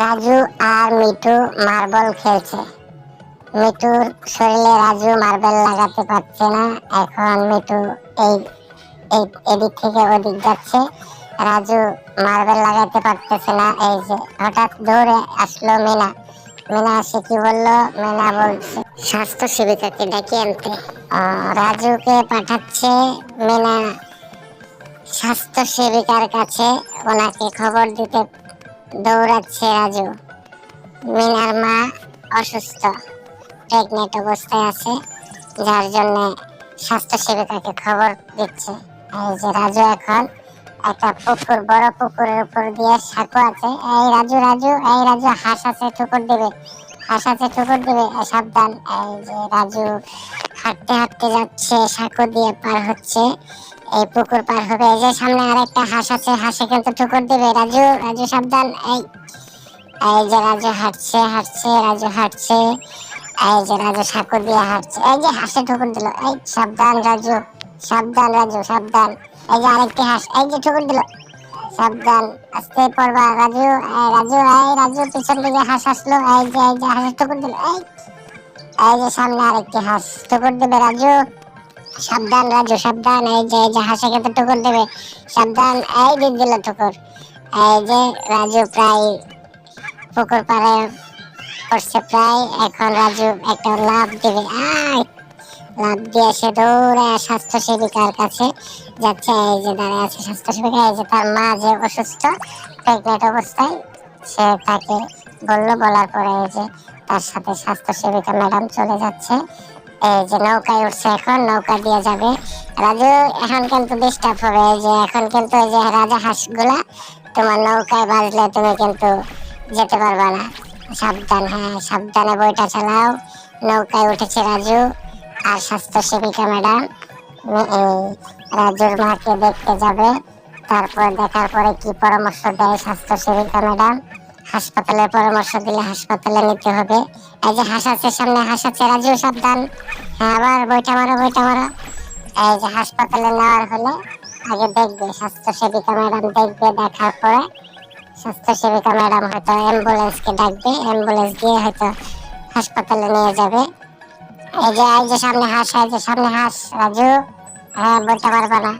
রাজু আর Mithu marble খেলছে। মিঠুর শরীরে রাজু মার্বেল লাগাতে পারছে না। এখন মিঠু এই এদিক থেকে ওদিক যাচ্ছে। রাজু মার্বেল লাগাতে পারতেছে না। এই যে হঠাৎ দৌড়ে আসলো মিনা। মিনা এসে কি বলল? মিনা বলছে, স্বাস্থ্য সেবিকাকে ডেকে আনতে। রাজুকে পাঠাচ্ছে মিনা। স্বাস্থ্য সেবিকার কাছে ওনাকে খবর দিতে দৌড়াচ্ছে রাজু। মিনার মা অসুস্থ প্রেগনেন্ট অবস্থায় আছে, যার জন্য স্বাস্থ্য সেবিকাকে খবর দিচ্ছে। এই যে রাজু এখন একটা পুকুর, বড় পুকুরের উপর দিয়ে সাঁকো আছে। এই রাজু রাজু, এই রাজু, হাঁস আছে, ঠুকুর দেবে। হাঁস আছে, ঠুকুর দেবে। সাবধান। এই যে রাজু হাঁটতে হাঁটতে যাচ্ছে, সাঁকো দিয়ে পার হচ্ছে। এই পুকুর পার হবে, এই যে সামনে আরেকটা হাঁস আছে, হাঁসে কিন্তু ঠুকুর দিবে। রাজু রাজু সাবধান, এই এই যে রাজু হাঁটছে হাঁটছে, রাজু হাঁটছে, এই যে রাজু সাঁকো দিয়ে হাঁটছে, এই যে হাঁসে ঠুকুর দিল, এই সাবধান রাজু সাবধান রাজু, সাবধান। এই যে আরেকটি হাঁস, এই যে ঠুকুর দিল, সাবধান, আস্তে পড়বা রাজু, এই রাজু এই রাজু, পিছন দিকে হাঁস আসলো, এই যে এই যে হাঁসের ঠুকুর দিল, এই এই যে সামনে আরেকটি হাঁস, ঠুকুর দিবে রাজু। সাবধান রাজু, সাবধান। এই যে হাঁসে কিন্তু ঠুকুর দেবে। সাবধান, এই দিক দিল ঠুকুর। এই যে, রাজু প্রায় পুকুর পাড়ে করছে প্রায়। এখন রাজু একটা লাভ দেবে। লাভ দিয়ে সে দৌড়ে স্বাস্থ্য সেবিকার কাছে। যাচ্ছে, এই যে দাঁড়িয়ে আছে স্বাস্থ্য সেবিকা। এই যে তার মা যে অসুস্থ, প্রেগনেন্ট অবস্থায় সে তাকে বলল, বলার পরে এই যে তার সাথে স্বাস্থ্য সেবিকা ম্যাডাম চলে যাচ্ছে। এই যে নৌকায় উঠছে এখন, নৌকা দিয়ে যাবে। রাজু, এখন কিন্তু ডিস্টার্ব হবে। যে এখন কিন্তু যে রাজা হাঁসগুলা, তোমার নৌকায় বাজলে তুমি কিন্তু যেতে পারবা না। সাবধান হ্যাঁ সাবধানে বইটা চালাও। নৌকায় উঠেছে রাজু আর স্বাস্থ্য সেবিকা ম্যাডাম রাজুর মাকে দেখতে যাবে, তারপর দেখার পরে কি পরামর্শ দেয় স্বাস্থ্য সেবিকা ম্যাডাম হাসপাতালের পরামর্শ দিলে হাসপাতালে নিতে হবে। এই যে হাঁস আছে সামনে হাঁস আছে রাজু, সাবধান। হ্যাঁ আবার বইটা মারো বইটা মারো। এই যে হাসপাতালে নেওয়ার হলে আগে দেখবে স্বাস্থ্য সেবিকা ম্যাডাম দেখবে, দেখার পরে স্বাস্থ্য সেবিকা ম্যাডাম হয়তো অ্যাম্বুলেন্সকে ডাকবে, অ্যাম্বুলেন্স দিয়ে হয়তো হাসপাতালে নিয়ে যাবে। এই যে এই যে সামনে হাঁস, এই যে সামনে হাঁস, রাজু। হ্যাঁ বইটা পারবা না।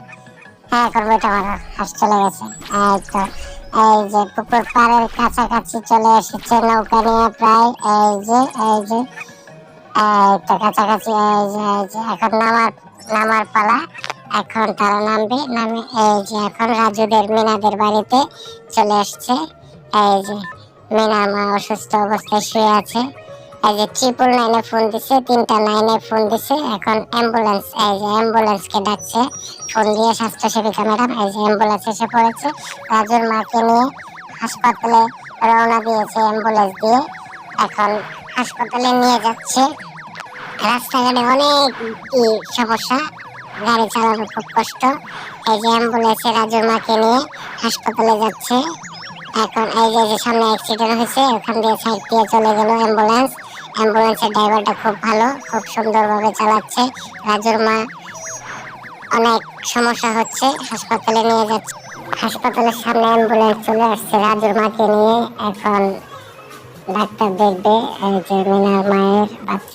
হ্যাঁ এখন বইটা মারো, হাঁস চলে গেছে। এই তো এই যে পুকুর পাড়ের কাছাকাছি চলে এসেছে নৌকা নিয়ে প্রায়, এই যে এই যে তো কাছাকাছি, এই যে এই যে, এখন নামার নামার পালা, এখন তারা নামবে, নামে, এই যে, এখন রাজুদের, মিনাদের বাড়িতে চলে আসছে এই যে, মিনা মা অসুস্থ অবস্থায় শুয়ে আছে। এই যে ট্রিপল নাইনে ফোন দিছে, তিনটা নাইনে ফোন দিছে, এখন অ্যাম্বুলেন্স এই যে অ্যাম্বুলেন্সকে ডাকছে ফোন দিয়ে স্বাস্থ্য সেবিকা ম্যাডাম এই যে অ্যাম্বুলেন্স এসে পড়েছে, রাজুর মাকে নিয়ে হাসপাতালে রওনা দিয়েছে অ্যাম্বুলেন্স দিয়ে, এখন হাসপাতালে নিয়ে যাচ্ছে। রাস্তাঘাটে অনেক সমস্যা, গাড়ি চালানো খুব কষ্ট, এই যে অ্যাম্বুলেন্সে রাজুর মাকে নিয়ে হাসপাতালে যাচ্ছে। এখন এই যে সামনে অ্যাক্সিডেন্ট হয়েছে, ওখান দিয়ে সাইড দিয়ে চলে গেল অ্যাম্বুলেন্স অ্যাম্বুলেন্সের ড্রাইভারটা খুব ভালো, খুব সুন্দরভাবে চালাচ্ছে। রাজুর মা অনেক সমস্যা হচ্ছে, হাসপাতালে নিয়ে যাচ্ছে। হাসপাতালের সামনে অ্যাম্বুলেন্স চলে আসছে। রাজুর মাকে নিয়ে এখন ডাক্তার দেখবে যে মিনার মায়ের বাচ্চা।